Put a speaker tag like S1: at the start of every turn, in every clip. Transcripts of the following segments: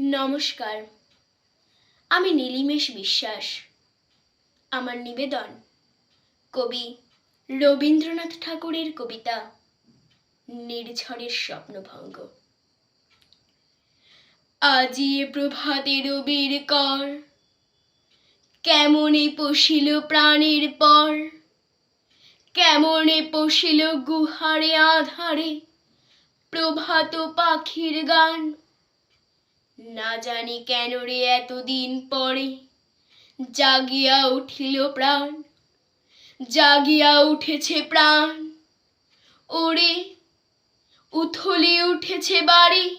S1: নমস্কার। আমি নীলিমেশ বিশ্বাস। আমার নিবেদন, কবি রবীন্দ্রনাথ ঠাকুরের কবিতা, নির্ঝরের স্বপ্নভঙ্গ। আজি এ প্রভাতে রবির কর, কেমনে পশিল প্রাণের পর, কেমনে পশিল গুহারে আধারে প্রভাত পাখির গান। না জানি কেন রে এতদিন পরে। জাগিয়া উঠিল প্রাণ, জাগিয়া উঠেছে প্রাণ। ওরে, উথলি উঠেছে বাড়ি।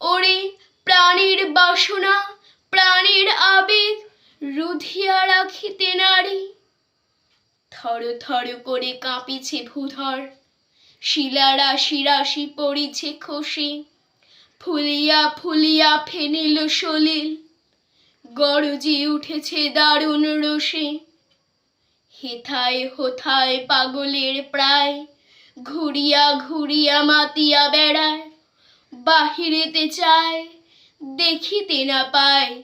S1: ওরে, প্রাণীর বাসনা, প্রাণীর আবেগ রুধিয়া রাখিতে নারী। থর থর করে কাঁপিছে ভূধর শিলা রাশি রাশি পড়িছে খসে। ফুলিয়া ফুলিয়া ফেনিল সলিল। গরজি উঠেছে দারুণ রসে। হেথায় হোথায় পাগলের প্রায়। ঘুরিয়া ঘুরিয়া মাতিয়া বেড়ায়। বাহিরেতে চায়, দেখিতে না পায়।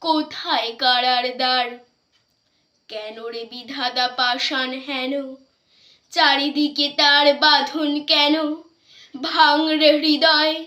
S1: কোথায় কারার দ্বার? কেন রে বিধাতা পাষাণ হেন? চারিদিকে তার বাঁধন কেন? ভাঙড়ে হৃদয়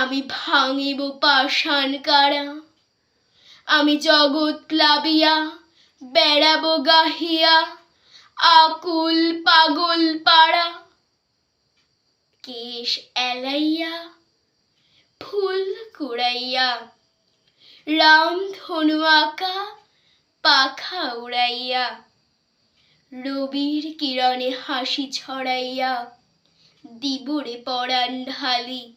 S1: আমি ভাঙিব পাষাণ কারা। আমি জগৎ প্লাবিয়া, বেড়াবো গাহিয়া, আকুল পাগল পাড়া। কেশ এলাইয়া, ফুল কুড়াইয়া, রাম ধনু আঁকা, পাখা উড়াইয়া, রবির কিরণে হাসি ছড়াইয়া, দিবরে পরাণ ঢালি।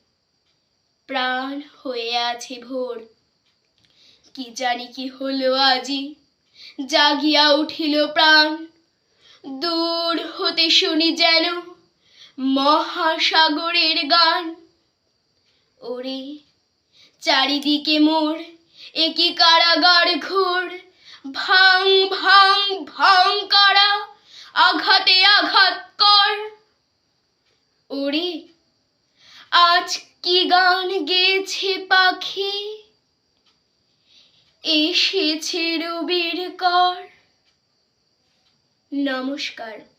S1: প্রাণ হয়ে আছে ভোর। কি জানি কি হলো আজি? জাগিয়া উঠিল প্রাণ। দূর হতে শুনি যেন মহাসাগরের গান। ওরে, চারিদিকে মোর একই কারাগার ঘোর। ভাং ভাং ভাং কারা আঘাতে আঘাত কর। ওরে কি গান গেছে পাখি? এসেছে রবির কর। নমস্কার।